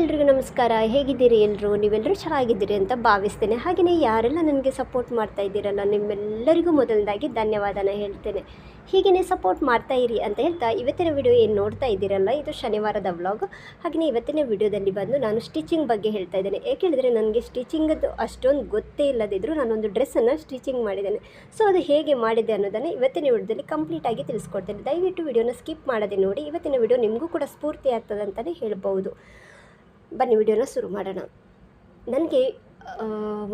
ಎಲ್ರಿಗೂ ನಮಸ್ಕಾರ. ಹೇಗಿದ್ದೀರಿ ಎಲ್ಲರೂ ನೀವೆಲ್ಲರೂ ಚೆನ್ನಾಗಿದ್ದೀರಿ ಅಂತ ಭಾವಿಸ್ತೇನೆ. ಹಾಗೆಯೇ ಯಾರೆಲ್ಲ ನನಗೆ ಸಪೋರ್ಟ್ ಮಾಡ್ತಾ ಇದ್ದೀರಲ್ಲ, ನಿಮ್ಮೆಲ್ಲರಿಗೂ ಮೊದಲನೇದಾಗಿ ಧನ್ಯವಾದನ ಹೇಳ್ತೇನೆ. ಹೀಗೆಯೇ ಸಪೋರ್ಟ್ ಮಾಡ್ತಾ ಇರಿ ಅಂತ ಹೇಳ್ತಾ ಇವತ್ತಿನ ವಿಡಿಯೋ ಏನು ನೋಡ್ತಾ ಇದ್ದೀರಲ್ಲ, ಇದು ಶನಿವಾರದ ವ್ಲಾಗ್ ಹಾಗೆಯೇ ಇವತ್ತಿನ ವಿಡಿಯೋದಲ್ಲಿ ಬಂದು ನಾನು ಸ್ಟಿಚಿಂಗ್ ಬಗ್ಗೆ ಹೇಳ್ತಾ ಇದ್ದೇನೆ. ಏಕೆ ಹೇಳಿದರೆ ನನಗೆ ಸ್ಟಿಚಿಂಗದ್ದು ಅಷ್ಟೊಂದು ಗೊತ್ತೇ ಇಲ್ಲದಿದ್ದರೂ ನಾನೊಂದು ಡ್ರೆಸ್ಸನ್ನು ಸ್ಟಿಚಿಂಗ್ ಮಾಡಿದ್ದೇನೆ. ಸೊ ಅದು ಹೇಗೆ ಮಾಡಿದೆ ಅನ್ನೋದನ್ನು ಇವತ್ತಿನ ವಿಡಿಯೋದಲ್ಲಿ ಕಂಪ್ಲೀಟಾಗಿ ತಿಳಿಸ್ಕೊಡ್ತೇನೆ. ದಯವಿಟ್ಟು ವಿಡಿಯೋನ ಸ್ಕಿಪ್ ಮಾಡದೆ ನೋಡಿ. ಇವತ್ತಿನ ವಿಡಿಯೋ ನಿಮಗೂ ಕೂಡ ಸ್ಫೂರ್ತಿ ಆಗ್ತದೆ ಅಂತಲೇ ಹೇಳ್ಬೋದು ಬನ್ನಿ, ವಿಡಿಯೋನ ಶುರು ಮಾಡೋಣ. ನನಗೆ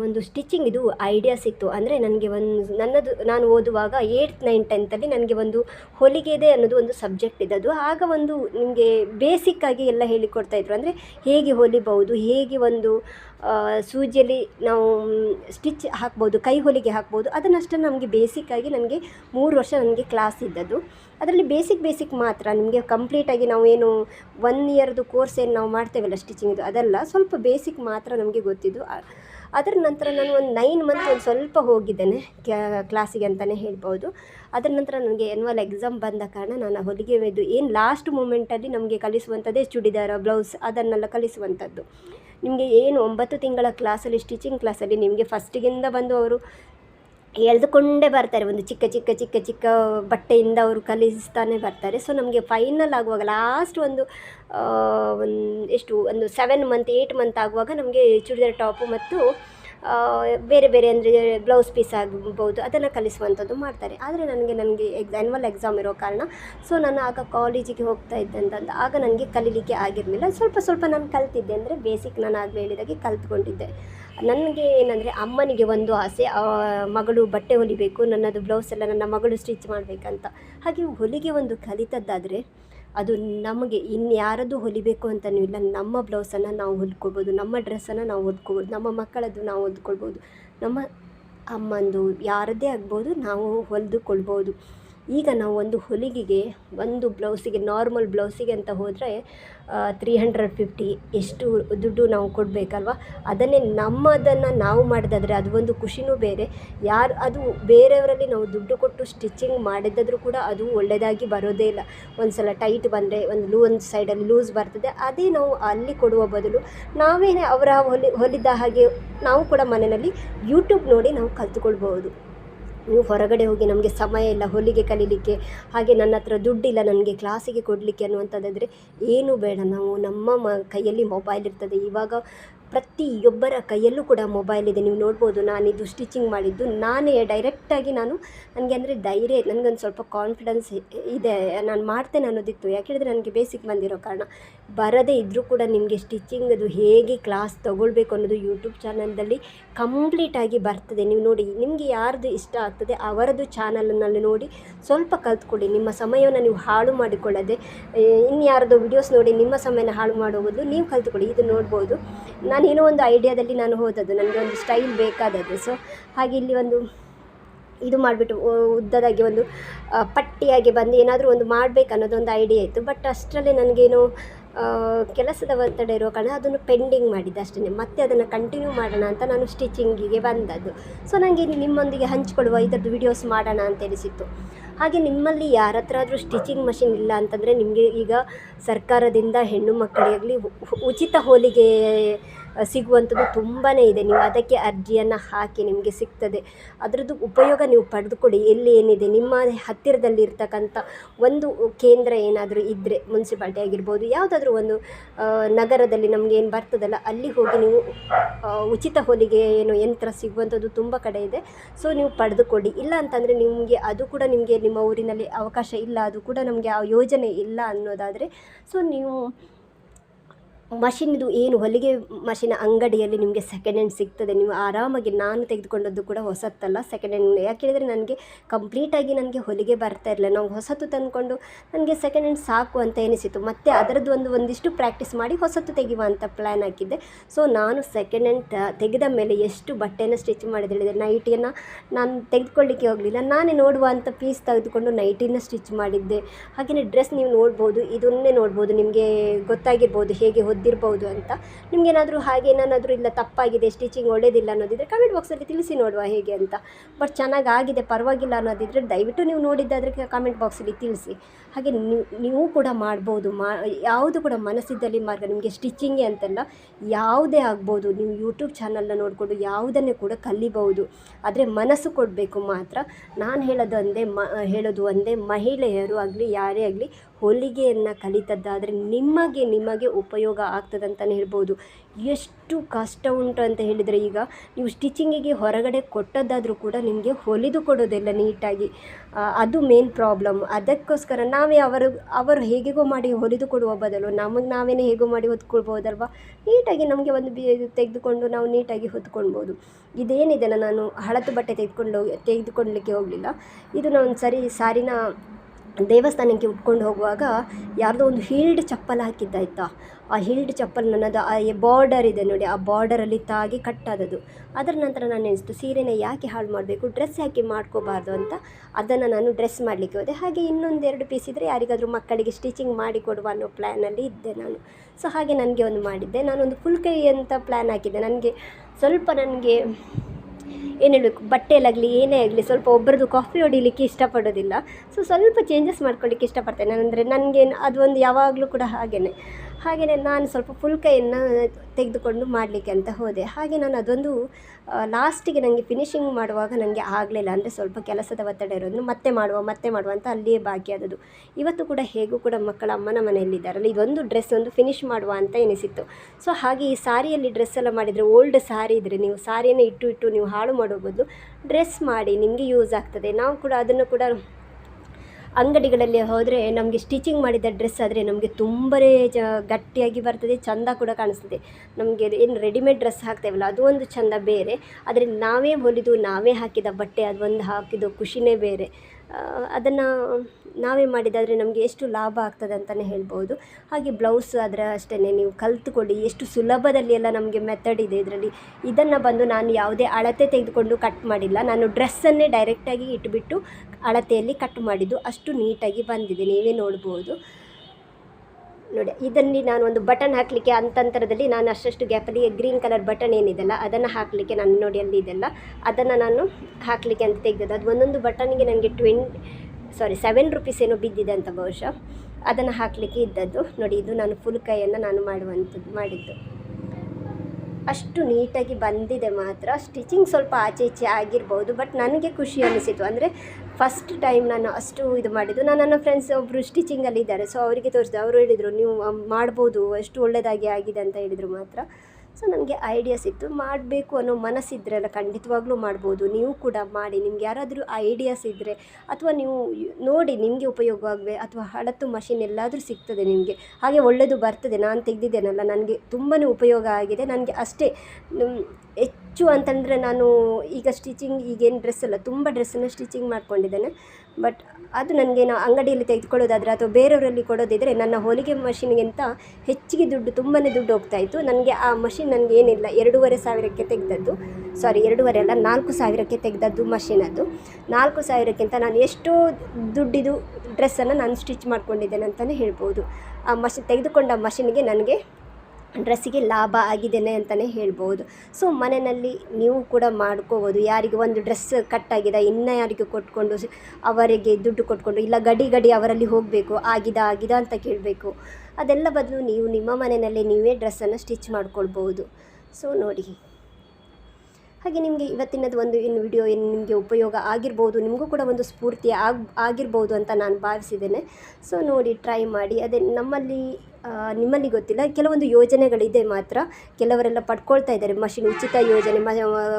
ಒಂದು ಸ್ಟಿಚಿಂಗ್ ಇದು ಐಡಿಯಾ ಸಿಕ್ತು. ಅಂದರೆ ನನಗೆ ಒಂದು, ನನ್ನದು, ನಾನು ಓದುವಾಗ ಏಯ್ಟ್ ನೈನ್ ಟೆಂತಲ್ಲಿ ನನಗೆ ಒಂದು ಹೊಲಿಗೆದೆ ಅನ್ನೋದು ಒಂದು ಸಬ್ಜೆಕ್ಟ್ ಇದ್ದದ್ದು. ಆಗ ಒಂದು ನಿಮಗೆ ಬೇಸಿಕ್ಕಾಗಿ ಎಲ್ಲ ಹೇಳಿಕೊಡ್ತಾಯಿದ್ರು ಅಂದರೆ ಹೇಗೆ ಹೊಲಿಬಹುದು, ಹೇಗೆ ಒಂದು ಸೂಜಿಯಲ್ಲಿ ನಾವು ಸ್ಟಿಚ್ ಹಾಕ್ಬೋದು, ಕೈ ಹೊಲಿಗೆ ಹಾಕ್ಬೋದು, ಅದನ್ನಷ್ಟೇ ನಮಗೆ ಬೇಸಿಕ್ಕಾಗಿ ನನಗೆ ಮೂರು ವರ್ಷ ನನಗೆ ಕ್ಲಾಸ್ ಇದ್ದದ್ದು. ಅದರಲ್ಲಿ ಬೇಸಿಕ್ ಬೇಸಿಕ್ ಮಾತ್ರ, ನಿಮಗೆ ಕಂಪ್ಲೀಟಾಗಿ ನಾವು ಏನು ಒನ್ ಇಯರ್ದು ಕೋರ್ಸ್ ಏನು ನಾವು ಮಾಡ್ತೇವಲ್ಲ ಸ್ಟಿಚಿಂಗ್ದು ಅದಲ್ಲ ಸ್ವಲ್ಪ ಬೇಸಿಕ್ ಮಾತ್ರ ನಮಗೆ ಗೊತ್ತಿದ್ದು. ಅದರ ನಂತರ ನಾನು ಒಂದು ನೈನ್ ಮಂತ್ ಒಂದು ಸ್ವಲ್ಪ ಹೋಗಿದ್ದೇನೆ ಕ್ಲಾಸಿಗೆ ಅಂತಲೇ ಹೇಳ್ಬೋದು. ಅದರ ನಂತರ ನನಗೆ ಎನ್ವಲ್ ಎಕ್ಸಾಮ್ ಬಂದ ಕಾರಣ ನಾನು ಹೊಲಿಗೆ ಏನು ಲಾಸ್ಟ್ ಮೂಮೆಂಟಲ್ಲಿ ನಮಗೆ ಕಲಿಸುವಂಥದ್ದೇ ಚೂಡಿದಾರ ಬ್ಲೌಸ್ ಅದನ್ನೆಲ್ಲ ಕಲಿಸುವಂಥದ್ದು ನಿಮಗೆ ಏನು ಒಂಬತ್ತು ತಿಂಗಳ ಕ್ಲಾಸಲ್ಲಿ ಸ್ಟಿಚಿಂಗ್ ಕ್ಲಾಸಲ್ಲಿ ನಿಮಗೆ ಫಸ್ಟಿಗಿಂದ ಬಂದು ಅವರು ಎಳೆದುಕೊಂಡೇ ಬರ್ತಾರೆ, ಒಂದು ಚಿಕ್ಕ ಚಿಕ್ಕ ಚಿಕ್ಕ ಚಿಕ್ಕ ಬಟ್ಟೆಯಿಂದ ಅವರು ಕಲಿಸ್ತಾನೆ ಬರ್ತಾರೆ. ಸೊ ನಮಗೆ ಫೈನಲ್ ಆಗುವಾಗ ಲಾಸ್ಟ್ ಒಂದು ಒಂದು ಎಷ್ಟು, ಒಂದು ಸೆವೆನ್ ಮಂತ್ ಏಯ್ಟ್ ಮಂತ್ ಆಗುವಾಗ ನಮಗೆ ಚೂಡಿದಾರ್ ಟಾಪು ಮತ್ತು ಬೇರೆ ಬೇರೆ ಅಂದರೆ ಬ್ಲೌಸ್ ಪೀಸ್ ಆಗ್ಬೋದು ಅದನ್ನು ಕಲಿಸುವಂಥದ್ದು ಮಾಡ್ತಾರೆ. ಆದರೆ ನನಗೆ ನನಗೆ ಎಕ್ಸ್ ಆ್ಯನ್ವಲ್ ಎಕ್ಸಾಮ್ ಇರೋ ಕಾರಣ ಸೊ ನಾನು ಆಗ ಕಾಲೇಜಿಗೆ ಹೋಗ್ತಾ ಇದ್ದೆ ಅಂತಂದು ಆಗ ನನಗೆ ಕಲೀಲಿಕ್ಕೆ ಆಗಿರಲಿಲ್ಲ. ಸ್ವಲ್ಪ ಸ್ವಲ್ಪ ನಾನು ಕಲ್ತಿದ್ದೆ ಅಂದರೆ ಬೇಸಿಕ್ ನಾನು ಆಗಲೇ ಹೇಳಿದಾಗೆ ಕಲ್ತ್ಕೊಂಡಿದ್ದೆ. ನನಗೆ ಏನಂದರೆ ಅಮ್ಮನಿಗೆ ಒಂದು ಆಸೆ ಮಗಳು ಬಟ್ಟೆ ಹೊಲಿಬೇಕು, ನನ್ನದು ಬ್ಲೌಸ್ ಎಲ್ಲ ನನ್ನ ಮಗಳು ಸ್ಟಿಚ್ ಮಾಡಬೇಕಂತ. ಹಾಗೆ ಹೊಲಿಗೆ ಒಂದು ಕಲಿತದ್ದಾದರೆ ಅದು ನಮಗೆ ಇನ್ಯಾರದ್ದು ಹೊಲಿಬೇಕು ಅಂತಲೂ ಇಲ್ಲ, ನಮ್ಮ ಬ್ಲೌಸನ್ನು ನಾವು ಹೊಲ್ಕೊಬೋದು, ನಮ್ಮ ಡ್ರೆಸ್ಸನ್ನು ನಾವು ಹೊಲ್ಕೊಬೋದು, ನಮ್ಮ ಮಕ್ಕಳದ್ದು ನಾವು ಹೊಲ್ಕೊಳ್ಬೋದು, ನಮ್ಮ ಅಮ್ಮಂದು ಯಾರದ್ದೇ ಆಗ್ಬೋದು ನಾವು ಹೊಲಿದುಕೊಳ್ಬೋದು. ಈಗ ನಾವು ಒಂದು ಹೊಲಿಗೆಗೆ, ಒಂದು ಬ್ಲೌಸಿಗೆ ನಾರ್ಮಲ್ ಬ್ಲೌಸಿಗೆ ಅಂತ ಹೋದರೆ ತ್ರೀ ಹಂಡ್ರೆಡ್ ಫಿಫ್ಟಿ ಎಷ್ಟು ದುಡ್ಡು ನಾವು ಕೊಡಬೇಕಲ್ವ? ಅದನ್ನೇ ನಮ್ಮದನ್ನು ನಾವು ಮಾಡಿದಾದರೆ ಅದು ಒಂದು ಖುಷಿನೂ ಬೇರೆ. ಯಾರು, ಅದು ಬೇರೆಯವರಲ್ಲಿ ನಾವು ದುಡ್ಡು ಕೊಟ್ಟು ಸ್ಟಿಚಿಂಗ್ ಮಾಡಿದ್ದಾದರೂ ಕೂಡ ಅದು ಒಳ್ಳೆಯದಾಗಿ ಬರೋದೇ ಇಲ್ಲ. ಒಂದು ಸಲ ಟೈಟ್ ಬಂದರೆ, ಒಂದು ಲೂ, ಒಂದು ಸೈಡಲ್ಲಿ ಲೂಸ್ ಬರ್ತದೆ, ಅದೇ ನಾವು ಅಲ್ಲಿ ಕೊಡುವ ಬದಲು ನಾವೇನೇ ಅವರ ಹೊಲಿ, ಹೊಲಿದ ಹಾಗೆ ನಾವು ಕೂಡ ಮನೆಯಲ್ಲಿ ಯೂಟ್ಯೂಬ್ ನೋಡಿ ನಾವು ಕಲ್ತುಕೊಳ್ಬೋದು ನೀವು ಹೊರಗಡೆ ಹೋಗಿ ನಮಗೆ ಸಮಯ ಇಲ್ಲ, ಹೊಲಿಗೆ ಕಲೀಲಿಕ್ಕೆ, ಹಾಗೆ ನನ್ನ ಹತ್ರ ದುಡ್ಡಿಲ್ಲ, ನನಗೆ ಕ್ಲಾಸಿಗೆ ಕೊಡಲಿಕ್ಕೆ ಅನ್ನುವಂಥದ್ದಾದರೆ ಏನೂ ಬೇಡ. ನಾವು ನಮ್ಮ ಮ ಕೈಯಲ್ಲಿ ಮೊಬೈಲ್ ಇರ್ತದೆ. ಇವಾಗ ಪ್ರತಿಯೊಬ್ಬರ ಕೈಯಲ್ಲೂ ಕೂಡ ಮೊಬೈಲ್ ಇದೆ. ನೀವು ನೋಡ್ಬೋದು, ನಾನಿದು ಸ್ಟಿಚಿಂಗ್ ಮಾಡಿದ್ದು. ನಾನೇ ಡೈರೆಕ್ಟಾಗಿ ನಾನು, ನನಗೆ ಅಂದರೆ ಧೈರ್ಯ, ನನಗೊಂದು ಸ್ವಲ್ಪ ಕಾನ್ಫಿಡೆನ್ಸ್ ಇದೆ. ನಾನು ಮಾಡ್ತೇನೆ ಅನ್ನೋದಿತ್ತು. ಯಾಕೆ ಹೇಳಿದ್ರೆ ನನಗೆ ಬೇಸಿಕ್ ಬಂದಿರೋ ಕಾರಣ. ಬರದೇ ಇದ್ದರೂ ಕೂಡ ನಿಮಗೆ ಸ್ಟಿಚಿಂಗ್ ಅದು ಹೇಗೆ ಕ್ಲಾಸ್ ತೊಗೊಳ್ಬೇಕು ಅನ್ನೋದು ಯೂಟ್ಯೂಬ್ ಚಾನಲ್ದಲ್ಲಿ ಕಂಪ್ಲೀಟಾಗಿ ಬರ್ತದೆ. ನೀವು ನೋಡಿ, ನಿಮಗೆ ಯಾರ್ದು ಇಷ್ಟ ಆಗ್ತದೆ ಅವರದ್ದು ಚಾನಲ್ನಲ್ಲಿ ನೋಡಿ ಸ್ವಲ್ಪ ಕಲ್ತ್ಕೊಳ್ಳಿ. ನಿಮ್ಮ ಸಮಯವನ್ನು ನೀವು ಹಾಳು ಮಾಡಿಕೊಳ್ಳದೆ, ಇನ್ಯಾರದೋ ವಿಡಿಯೋಸ್ ನೋಡಿ ನಿಮ್ಮ ಸಮಯನ ಹಾಳು ಮಾಡುವುದು ನೀವು ಕಲ್ತ್ಕೊಳ್ಳಿ. ಇದು ನೋಡ್ಬೋದು. ನಾನು ಏನೋ ಒಂದು ಐಡಿಯಾದಲ್ಲಿ ನಾನು ಹೋದದ್ದು, ನನಗೆ ಒಂದು ಸ್ಟೈಲ್ ಬೇಕಾದದ್ದು. ಸೊ ಹಾಗೆ ಇಲ್ಲಿ ಒಂದು ಇದು ಮಾಡಿಬಿಟ್ಟು ಉದ್ದದಾಗಿ ಒಂದು ಪಟ್ಟಿಯಾಗಿ ಬಂದು ಏನಾದರೂ ಒಂದು ಮಾಡಬೇಕು ಅನ್ನೋದೊಂದು ಐಡಿಯಾ ಇತ್ತು. ಬಟ್ ಅಷ್ಟರಲ್ಲೇ ನನಗೇನು ಕೆಲಸದ ಒತ್ತಡ ಇರೋ ಕಾರಣ ಅದನ್ನು ಪೆಂಡಿಂಗ್ ಮಾಡಿದ್ದೆ ಅಷ್ಟೇ ಮತ್ತೆ ಅದನ್ನು ಕಂಟಿನ್ಯೂ ಮಾಡೋಣ ಅಂತ ನಾನು ಸ್ಟಿಚಿಂಗಿಗೆ ಬಂದದ್ದು. ಸೊ ನನಗೆ ನಿಮ್ಮೊಂದಿಗೆ ಹಂಚಿಕೊಳ್ಳುವ ಇದರದ್ದು ವಿಡಿಯೋಸ್ ಮಾಡೋಣ ಅಂತ ಅನಿಸಿತ್ತು ಹಾಗೆ ನಿಮ್ಮಲ್ಲಿ ಯಾರ ಹತ್ರ ಆದರೂ ಸ್ಟಿಚಿಂಗ್ ಮಷಿನ್ ಇಲ್ಲ ಅಂತಂದರೆ ನಿಮಗೆ ಈಗ ಸರ್ಕಾರದಿಂದ ಹೆಣ್ಣು ಮಕ್ಕಳಿಗಾಗಲಿ ಉಚಿತ ಹೊಲಿಗೆ ಸಿಗುವಂಥದ್ದು ತುಂಬಾ ಇದೆ. ನೀವು ಅದಕ್ಕೆ ಅರ್ಜಿಯನ್ನು ಹಾಕಿ ನಿಮಗೆ ಸಿಗ್ತದೆ. ಅದರದ್ದು ಉಪಯೋಗ ನೀವು ಪಡೆದುಕೊಡಿ ಎಲ್ಲಿ ಏನಿದೆ? ನಿಮ್ಮ ಹತ್ತಿರದಲ್ಲಿ ಇರ್ತಕ್ಕಂಥ ಒಂದು ಕೇಂದ್ರ ಏನಾದರೂ ಇದ್ದರೆ ಮುನ್ಸಿಪಾಲ್ಟಿ ಆಗಿರ್ಬೋದು, ಯಾವುದಾದ್ರೂ ಒಂದು ನಗರದಲ್ಲಿ ನಮಗೆ ಏನು ಬರ್ತದಲ್ಲ, ಅಲ್ಲಿ ಹೋಗಿ ನೀವು ಉಚಿತ ಹೊಲಿಗೆ ಏನು ಯಂತ್ರ ಸಿಗುವಂಥದ್ದು ತುಂಬ ಕಡೆ ಇದೆ. ಸೊ, ನೀವು ಪಡೆದುಕೊಡಿ ಇಲ್ಲ ಅಂತಂದರೆ ನಿಮಗೆ ಅದು ಕೂಡ ನಿಮಗೆ ನಿಮ್ಮ ಊರಿನಲ್ಲಿ ಅವಕಾಶ ಇಲ್ಲ, ಅದು ಕೂಡ ನಮಗೆ ಆ ಯೋಜನೆ ಇಲ್ಲ ಅನ್ನೋದಾದರೆ, ಸೊ, ನೀವು ಮಷಿನ್ದು ಏನು? ಹೊಲಿಗೆ ಮಷಿನ್ ಅಂಗಡಿಯಲ್ಲಿ ನಿಮಗೆ ಸೆಕೆಂಡ್ ಹ್ಯಾಂಡ್ ಸಿಗ್ತದೆ. ನೀವು ಆರಾಮಾಗಿ ನಾನು ತೆಗೆದುಕೊಂಡದ್ದು ಕೂಡ ಹೊಸತ್ತಲ್ಲ ಸೆಕೆಂಡ್ ಹ್ಯಾಂಡ್ ಯಾಕೆ ಹೇಳಿದರೆ ನನಗೆ ಕಂಪ್ಲೀಟಾಗಿ ನನಗೆ ಹೊಲಿಗೆ ಬರ್ತಾ ಇರಲಿಲ್ಲ. ನಾವು ಹೊಸತು ತಂದುಕೊಂಡು ನನಗೆ ಸೆಕೆಂಡ್ ಹ್ಯಾಂಡ್ ಸಾಕು ಅಂತ ಎನಿಸಿತು ಮತ್ತು ಅದರದ್ದು ಒಂದು, ಒಂದಿಷ್ಟು ಪ್ರಾಕ್ಟೀಸ್ ಮಾಡಿ ಹೊಸತು ತೆಗೆಯುವ ಅಂತ ಪ್ಲ್ಯಾನ್ ಹಾಕಿದ್ದೆ. ಸೊ ನಾನು ಸೆಕೆಂಡ್ ಹ್ಯಾಂಡ್ ತೆಗೆದ ಮೇಲೆ ಎಷ್ಟು ಬಟ್ಟೆನ ಸ್ಟಿಚ್ ಮಾಡಿದ ಹೇಳಿದರೆ ನೈಟಿಯನ್ನು ನಾನು ತೆಗೆದುಕೊಳ್ಳಿಕ್ಕೆ ಹೋಗಲಿಲ್ಲ. ನಾನೇ ನೋಡುವ ಅಂತ ಪೀಸ್ ತೆಗೆದುಕೊಂಡು ನೈಟಿನ ಸ್ಟಿಚ್ ಮಾಡಿದ್ದೆ. ಹಾಗೆಯೇ ಡ್ರೆಸ್ ನೀವು ನೋಡ್ಬೋದು, ಇದನ್ನೇ ನೋಡ್ಬೋದು. ನಿಮಗೆ ಗೊತ್ತಾಗಿರ್ಬೋದು ಹೇಗೆ ಗೊತ್ತಿರ್ಬೋದು ಅಂತ. ನಿಮಗೇನಾದರೂ ಹಾಗೆ ಏನಾದರೂ ಇಲ್ಲ, ತಪ್ಪಾಗಿದೆ ಸ್ಟಿಚಿಂಗ್ ಒಳ್ಳೇದಿಲ್ಲ ಅನ್ನೋದಿದ್ರೆ ಕಮೆಂಟ್ ಬಾಕ್ಸಲ್ಲಿ ತಿಳಿಸಿ ನೋಡುವ ಹೇಗೆ ಅಂತ. ಬಟ್ ಚೆನ್ನಾಗಿ ಆಗಿದೆ ಪರವಾಗಿಲ್ಲ ಅನ್ನೋದಿದ್ರೆ ದಯವಿಟ್ಟು ನೀವು ನೋಡಿದ್ದಾದರೆ ಕಮೆಂಟ್ ಬಾಕ್ಸಲ್ಲಿ ತಿಳಿಸಿ. ಹಾಗೆ ನೀವು ನೀವು ಕೂಡ ಮಾಡ್ಬೋದು, ಮಾ ಯಾವುದು ಕೂಡ ಮನಸ್ಸಿದ್ದಲ್ಲಿ ಮಾರ್ಗ ನಿಮಗೆ ಸ್ಟಿಚಿಂಗೇ ಅಂತಲ್ಲ, ಯಾವುದೇ ಆಗ್ಬೋದು. ನೀವು ಯೂಟ್ಯೂಬ್ ಚಾನಲ್ನ ನೋಡಿಕೊಂಡು ಯಾವುದನ್ನೇ ಕೂಡ ಕಲಿಬಹುದು. ಆದರೆ ಮನಸ್ಸು ಕೊಡಬೇಕು ಮಾತ್ರ. ನಾನು ಹೇಳೋದು ಒಂದೇ ಮ ಹೇಳೋದು ಒಂದೇ ಮಹಿಳೆಯರು ಆಗಲಿ, ಯಾರೇ ಆಗಲಿ, ಹೊಲಿಗೆಯನ್ನು ಕಲಿತದ್ದಾದರೆ ನಿಮಗೆ ನಿಮಗೆ ಉಪಯೋಗ ಆಗ್ತದಂತಲೇ ಹೇಳ್ಬೋದು. ಎಷ್ಟು ಕಷ್ಟ ಉಂಟು ಅಂತ ಹೇಳಿದರೆ ಈಗ ನೀವು ಸ್ಟಿಚಿಂಗಿಗೆ ಹೊರಗಡೆ ಕೊಟ್ಟದ್ದಾದರೂ ಕೂಡ ನಿಮಗೆ ಹೊಲಿದು ಕೊಡೋದಿಲ್ಲ ನೀಟಾಗಿ ಅದು ಮೇನ್ ಪ್ರಾಬ್ಲಮ್ ಅದಕ್ಕೋಸ್ಕರ ನಾವೇ ಅವರು ಅವರು ಹೇಗೆಗೋ ಮಾಡಿ ಹೊಲಿದು ಕೊಡುವ ಬದಲು ನಮಗೆ ನಾವೇನೇ ಹೇಗೋ ಮಾಡಿ ಹೊತ್ಕೊಳ್ಬೋದಲ್ವ? ನೀಟಾಗಿ ನಮಗೆ ಒಂದು ಬಿ ತೆಗೆದುಕೊಂಡು ನಾವು ನೀಟಾಗಿ ಹೊತ್ಕೊಳ್ಬೋದು. ಇದೇನಿದೆ ನಾನು ಹಳತು ಬಟ್ಟೆ ತೆಗೆದುಕೊಂಡು ತೆಗೆದುಕೊಳ್ಳಲಿಕ್ಕೆ ಹೋಗಲಿಲ್ಲ. ಇದು ನಾನು ಸರಿ ಸಾರಿನ ದೇವಸ್ಥಾನಕ್ಕೆ ಉಟ್ಕೊಂಡು ಹೋಗುವಾಗ ಯಾರ್ದೋ ಒಂದು ಹೀಲ್ಡ್ ಚಪ್ಪಲ್ ಹಾಕಿದ್ದಾಯ್ತಾ? ಆ ಹೀಲ್ಡ್ ಚಪ್ಪಲ್ ನನ್ನದು, ಆ ಬಾರ್ಡರ್ ಇದೆ ನೋಡಿ, ಆ ಬಾರ್ಡರಲ್ಲಿ ತಾಗಿ ಕಟ್ಟಾದದು ಅದರ ನಂತರ ನಾನು ಎನಿಸ್ತು ಸೀರೆನ ಯಾಕೆ ಹಾಳು ಮಾಡಬೇಕು ಡ್ರೆಸ್ ಯಾಕೆ ಮಾಡ್ಕೋಬಾರ್ದು ಅಂತ ಅದನ್ನು ನಾನು ಡ್ರೆಸ್ ಮಾಡಲಿಕ್ಕೆ ಹೋದೆ. ಹಾಗೆ ಇನ್ನೊಂದೆರಡು ಪೀಸ್ ಇದ್ದರೆ ಯಾರಿಗಾದರೂ ಮಕ್ಕಳಿಗೆ ಸ್ಟಿಚಿಂಗ್ ಮಾಡಿ ಕೊಡುವ ಅನ್ನೋ ಪ್ಲ್ಯಾನಲ್ಲಿ ಇದ್ದೆ ನಾನು. ಸೊ ಹಾಗೆ ನನಗೆ ಒಂದು ಮಾಡಿದ್ದೆ. ನಾನೊಂದು ಫುಲ್ ಕೈ ಅಂತ ಪ್ಲ್ಯಾನ್ ಹಾಕಿದ್ದೆ. ನನಗೆ ಸ್ವಲ್ಪ ನನಗೆ ಏನು ಹೇಳಬೇಕು ಬಟ್ಟೆಯಲ್ಲಾಗಲಿ ಏನೇ ಆಗಲಿ, ಸ್ವಲ್ಪ ಒಬ್ಬರದ್ದು ಕಾಫಿ ಹೊಡಿಲಿಕ್ಕೆ ಇಷ್ಟಪಡೋದಿಲ್ಲ. ಸೊ ಸ್ವಲ್ಪ ಚೇಂಜಸ್ ಮಾಡ್ಕೊಳ್ಳಿಕ್ಕೆ ಇಷ್ಟಪಡ್ತೇನೆ. ಅಂದರೆ ನನಗೆ ಅದು ಒಂದು ಯಾವಾಗಲೂ ಕೂಡ ಹಾಗೆಯೇ ಹಾಗೆಯೇ ನಾನು ಸ್ವಲ್ಪ ಫುಲ್ ಕೈಯನ್ನು ತೆಗೆದುಕೊಂಡು ಮಾಡಲಿಕ್ಕೆ ಅಂತ ಹೋದೆ. ಹಾಗೆ ನಾನು ಅದೊಂದು ಲಾಸ್ಟಿಗೆ ನನಗೆ ಫಿನಿಶಿಂಗ್ ಮಾಡುವಾಗ ನನಗೆ ಆಗಲಿಲ್ಲ. ಅಂದರೆ ಸ್ವಲ್ಪ ಕೆಲಸದ ಒತ್ತಡ ಇರೋದು ಮತ್ತೆ ಮಾಡುವ ಮತ್ತೆ ಮಾಡುವ ಅಂತ ಅಲ್ಲಿಯೇ ಬಾಕಿ ಆದದ್ದು. ಇವತ್ತು ಕೂಡ ಹೇಗೂ ಕೂಡ ಮಕ್ಕಳ ಅಮ್ಮನ ಮನೆಯಲ್ಲಿದ್ದಾರಲ್ಲ, ಇದೊಂದು ಡ್ರೆಸ್ ಒಂದು ಫಿನಿಶ್ ಮಾಡುವ ಅಂತ ಎನಿಸಿತ್ತು. ಸೊ ಹಾಗೆ ಈ ಸಾರಿಯಲ್ಲಿ ಡ್ರೆಸ್ ಎಲ್ಲ ಮಾಡಿದರೆ ಓಲ್ಡ್ ಸಾರಿ ಇದ್ದರೆ ನೀವು ಸಾರಿಯನ್ನು ಇಟ್ಟು ಇಟ್ಟು ನೀವು ಹಾಳು ಮಾಡೋ ಬದಲು ಡ್ರೆಸ್ ಮಾಡಿ ನಿಮಗೆ ಯೂಸ್ ಆಗ್ತದೆ. ನಾವು ಕೂಡ ಅದನ್ನು ಕೂಡ ಅಂಗಡಿಗಳಲ್ಲಿ ಹೋದರೆ ನಮಗೆ ಸ್ಟಿಚಿಂಗ್ ಮಾಡಿದ ಡ್ರೆಸ್ ಆದರೆ ನಮಗೆ ತುಂಬನೇ ಜ, ಗಟ್ಟಿಯಾಗಿ ಬರ್ತದೆ, ಚಂದ ಕೂಡ ಕಾಣಿಸ್ತದೆ. ನಮಗೆ ಏನು ರೆಡಿಮೇಡ್ ಡ್ರೆಸ್ ಹಾಕ್ತೇವಲ್ಲ, ಅದು ಒಂದು ಚಂದ ಬೇರೆ. ಆದರೆ ನಾವೇ ಹೊಲಿದು ನಾವೇ ಹಾಕಿದ ಬಟ್ಟೆ, ಅದು ಒಂದು ಹಾಕಿದ್ದು ಖುಷಿನೇ ಬೇರೆ. ಅದನ್ನು ನಾವೇ ಮಾಡಿದ್ದಾದರೆ ನಮಗೆ ಎಷ್ಟು ಲಾಭ ಆಗ್ತದೆ ಅಂತಲೇ ಹೇಳ್ಬೋದು. ಹಾಗೆ ಬ್ಲೌಸ್ ಆದರೆ ಅಷ್ಟೇ ನೀವು ಕಲ್ತುಕೊಡಿ ಎಷ್ಟು ಸುಲಭದಲ್ಲಿ ಎಲ್ಲ ನಮಗೆ ಮೆಥಡ್ ಇದೆ ಇದರಲ್ಲಿ. ಇದನ್ನು ಬಂದು ನಾನು ಯಾವುದೇ ಅಳತೆ ತೆಗೆದುಕೊಂಡು ಕಟ್ ಮಾಡಿಲ್ಲ. ನಾನು ಡ್ರೆಸ್ಸನ್ನೇ ಡೈರೆಕ್ಟಾಗಿ ಇಟ್ಬಿಟ್ಟು ಅಳತೆಯಲ್ಲಿ ಕಟ್ ಮಾಡಿದ್ದು ಅಷ್ಟು ನೀಟಾಗಿ ಬಂದಿದೆ, ನೀವೇ ನೋಡ್ಬೋದು. ನೋಡಿ ಇದರಲ್ಲಿ ನಾನು ಒಂದು ಬಟನ್ ಹಾಕಲಿಕ್ಕೆ ಅಂತಂತರದಲ್ಲಿ ನಾನು ಅಷ್ಟಷ್ಟು ಗ್ಯಾಪಲ್ಲಿ ಗ್ರೀನ್ ಕಲರ್ ಬಟನ್ ಏನಿದೆಲ್ಲ ಅದನ್ನು ಹಾಕಲಿಕ್ಕೆ ನಾನು ನೋಡಿ ಅಲ್ಲಿ ಇದೆಲ್ಲ ಅದನ್ನು ನಾನು ಹಾಕಲಿಕ್ಕೆ ಅಂತ ತೆಗೆದದ್ದು. ಅದು ಒಂದೊಂದು ಬಟನ್ಗೆ ನನಗೆ ಟ್ವೆನ್ ಸಾರಿ ಸೆವೆನ್ ರುಪೀಸ್ ಏನೋ ಬಿದ್ದಿದೆ ಅಂತ ಬಹುಶಃ. ಅದನ್ನು ಹಾಕಲಿಕ್ಕೆ ಇದ್ದದ್ದು. ನೋಡಿ, ಇದು ನಾನು ಫುಲ್ ಕೈಯನ್ನು ನಾನು ಮಾಡುವಂಥದ್ದು ಮಾಡಿದ್ದು. ಅಷ್ಟು ನೀಟಾಗಿ ಬಂದಿದೆ ಮಾತ್ರ. ಸ್ಟಿಚಿಂಗ್ ಸ್ವಲ್ಪ ಆಚೆ ಈಚೆ ಆಗಿರ್ಬೋದು ಬಟ್ ನನಗೆ ಖುಷಿ ಅನಿಸಿತು. ಅಂದರೆ ಫಸ್ಟ್ ಟೈಮ್ ನಾನು ಅಷ್ಟು ಇದು ಮಾಡಿದ್ದು. ನಾನು ನನ್ನ ಫ್ರೆಂಡ್ಸ್ ಒಬ್ಬರು ಸ್ಟಿಚಿಂಗಲ್ಲಿ ಇದ್ದಾರೆ ಸೊ ಅವರಿಗೆ ತೋರಿಸಿದೆ. ಅವರು ಹೇಳಿದರು, ನೀವು ಮಾಡ್ಬೋದು, ಅಷ್ಟು ಒಳ್ಳೆಯದಾಗಿ ಆಗಿದೆ ಅಂತ ಹೇಳಿದರು ಮಾತ್ರ. ಸೊ ನನಗೆ ಐಡಿಯಾಸ್ ಇತ್ತು ಮಾಡಬೇಕು ಅನ್ನೋ ಮನಸ್ಸಿದ್ರಲ್ಲ ಖಂಡಿತವಾಗ್ಲೂ ಮಾಡ್ಬೋದು. ನೀವು ಕೂಡ ಮಾಡಿ. ನಿಮ್ಗೆ ಯಾರಾದರೂ ಐಡಿಯಾಸ್ ಇದ್ದರೆ ಅಥವಾ ನೀವು ನೋಡಿ ನಿಮಗೆ ಉಪಯೋಗ ಆಗವೆ ಅಥವಾ ಹಳತು ಮಷಿನ್ ಎಲ್ಲಾದರೂ ಸಿಗ್ತದೆ ನಿಮಗೆ. ಹಾಗೆ ಒಳ್ಳೆಯದು ಬರ್ತದೆ. ನಾನು ತೆಗೆದಿದ್ದೇನಲ್ಲ, ನನಗೆ ತುಂಬಾ ಉಪಯೋಗ ಆಗಿದೆ. ನನಗೆ ಅಷ್ಟೇ ಹೆಚ್ಚು ಅಂತಂದರೆ ನಾನು ಈಗ ಸ್ಟಿಚಿಂಗ್ ಈಗೇನು ಡ್ರೆಸ್ ಅಲ್ಲ, ತುಂಬ ಡ್ರೆಸ್ಸನ್ನು ಸ್ಟಿಚಿಂಗ್ ಮಾಡ್ಕೊಂಡಿದ್ದೇನೆ. ಬಟ್ ಅದು ನನಗೆ ಅಂಗಡಿಯಲ್ಲಿ ತೆಗೆದುಕೊಳ್ಳೋದಾದರೆ ಅಥವಾ ಬೇರೆಯವರಲ್ಲಿ ಕೊಡೋದಿದ್ದರೆ ನನ್ನ ಹೊಲಿಗೆ ಮಷಿನ್ಗಿಂತ ಹೆಚ್ಚಿಗೆ ದುಡ್ಡು ತುಂಬಾ ದುಡ್ಡು ಹೋಗ್ತಾ ಇತ್ತು. ನನಗೆ ಆ ಮಷಿನ್ ನನಗೆ ಏನಿಲ್ಲ, ಎರಡೂವರೆ ಸಾವಿರಕ್ಕೆ ತೆಗೆದದ್ದು. ಸಾರಿ ಎರಡೂವರೆ ಅಲ್ಲ, ನಾಲ್ಕು ಸಾವಿರಕ್ಕೆ ತೆಗೆದದ್ದು ಮಷಿನ್ ಅದು. ನಾಲ್ಕು ಸಾವಿರಕ್ಕಿಂತ ನಾನು ಎಷ್ಟೋ ದುಡ್ಡಿದು ಡ್ರೆಸ್ಸನ್ನು ನಾನು ಸ್ಟಿಚ್ ಮಾಡ್ಕೊಂಡಿದ್ದೇನೆ ಅಂತಲೇ ಹೇಳ್ಬೋದು. ಆ ಮಷಿನ್ ತೆಗೆದುಕೊಂಡ ಮಷಿನ್ಗೆ ನನಗೆ ಡ್ರೆಸ್ಸಿಗೆ ಲಾಭ ಆಗಿದ್ದೇನೆ ಅಂತಲೇ ಹೇಳ್ಬೋದು. ಸೊ ಮನೆಯಲ್ಲಿ ನೀವು ಕೂಡ ಮಾಡ್ಕೋಬೋದು. ಯಾರಿಗೆ ಒಂದು ಡ್ರೆಸ್ ಕಟ್ಟಾಗಿದೆ ಇನ್ನು ಯಾರಿಗೆ ಕೊಟ್ಕೊಂಡು ಅವರಿಗೆ ದುಡ್ಡು ಕೊಟ್ಕೊಂಡು, ಇಲ್ಲ ಗಡಿ ಗಡಿ ಅವರಲ್ಲಿ ಹೋಗಬೇಕು, ಆಗಿದೆ ಆಗಿದೆ ಅಂತ ಕೇಳಬೇಕು. ಅದೆಲ್ಲ ಬದಲು ನೀವು ನಿಮ್ಮ ಮನೆಯಲ್ಲೇ ನೀವೇ ಡ್ರೆಸ್ಸನ್ನು ಸ್ಟಿಚ್ ಮಾಡ್ಕೊಳ್ಬೋದು. ಸೊ ನೋಡಿ. ಹಾಗೆ ನಿಮಗೆ ಇವತ್ತಿನದು ಒಂದು ಇನ್ನು ವಿಡಿಯೋ ಏನು ನಿಮಗೆ ಉಪಯೋಗ ಆಗಿರ್ಬೋದು, ನಿಮಗೂ ಕೂಡ ಒಂದು ಸ್ಫೂರ್ತಿ ಆಗ, ಆಗಿರ್ಬೋದು ಅಂತ ನಾನು ಭಾವಿಸಿದ್ದೇನೆ. ಸೊ ನೋಡಿ, ಟ್ರೈ ಮಾಡಿ. ಅದೇ ನಮ್ಮಲ್ಲಿ ನಿಮ್ಮಲ್ಲಿ ಗೊತ್ತಿಲ್ಲ. ಕೆಲವೊಂದು ಯೋಜನೆಗಳಿದೆ ಮಾತ್ರ. ಕೆಲವರೆಲ್ಲ ಪಡ್ಕೊಳ್ತಾ ಇದ್ದಾರೆ. ಮಷಿನ್, ಉಚಿತ ಯೋಜನೆ, ಮ,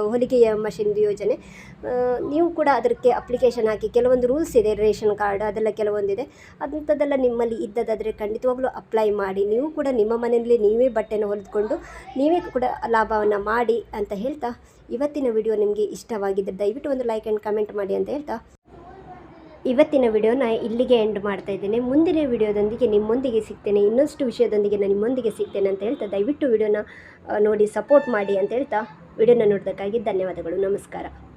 ಹೊಲಿಗೆಯ ಮಷಿನ್ದು ಯೋಜನೆ. ನೀವು ಕೂಡ ಅದಕ್ಕೆ ಅಪ್ಲಿಕೇಶನ್ ಹಾಕಿ, ಕೆಲವೊಂದು ರೂಲ್ಸ್ ಇದೆ, ರೇಷನ್ ಕಾರ್ಡ್ ಅದೆಲ್ಲ ಕೆಲವೊಂದಿದೆ. ಅಂಥದ್ದೆಲ್ಲ ನಿಮ್ಮಲ್ಲಿ ಇದ್ದದಾದರೆ ಖಂಡಿತವಾಗ್ಲೂ ಅಪ್ಲೈ ಮಾಡಿ. ನೀವು ಕೂಡ ನಿಮ್ಮ ಮನೆಯಲ್ಲಿ ನೀವೇ ಬಟ್ಟೆನ ಹೊಲಿದುಕೊಂಡು, ನೀವೇ ಕೂಡ ಲಾಭವನ್ನು ಮಾಡಿ ಅಂತ ಹೇಳ್ತಾ, ಇವತ್ತಿನ ವಿಡಿಯೋ ನಿಮಗೆ ಇಷ್ಟವಾಗಿದ್ದರೆ ದಯವಿಟ್ಟು ಒಂದು ಲೈಕ್ ಆ್ಯಂಡ್ ಕಮೆಂಟ್ ಮಾಡಿ ಅಂತ ಹೇಳ್ತಾ. ಇವತ್ತಿನ ವಿಡಿಯೋನ ಇಲ್ಲಿಗೆ ಎಂಡ್ ಮಾಡ್ತಾ ಇದ್ದೇನೆ. ಮುಂದಿನ ವಿಡಿಯೋದೊಂದಿಗೆ ನಿಮ್ಮೊಂದಿಗೆ ಸಿಗ್ತೇನೆ. ಇನ್ನಷ್ಟು ವಿಷಯದೊಂದಿಗೆ ನಾನು ನಿಮ್ಮೊಂದಿಗೆ ಸಿಗ್ತೇನೆ ಅಂತ ಹೇಳ್ತಾ ದಯವಿಟ್ಟು ವಿಡಿಯೋನ ನೋಡಿ ಸಪೋರ್ಟ್ ಮಾಡಿ ಅಂತ ಹೇಳ್ತಾ ವಿಡಿಯೋನ ನೋಡೋದಕ್ಕಾಗಿ ಧನ್ಯವಾದಗಳು. ನಮಸ್ಕಾರ.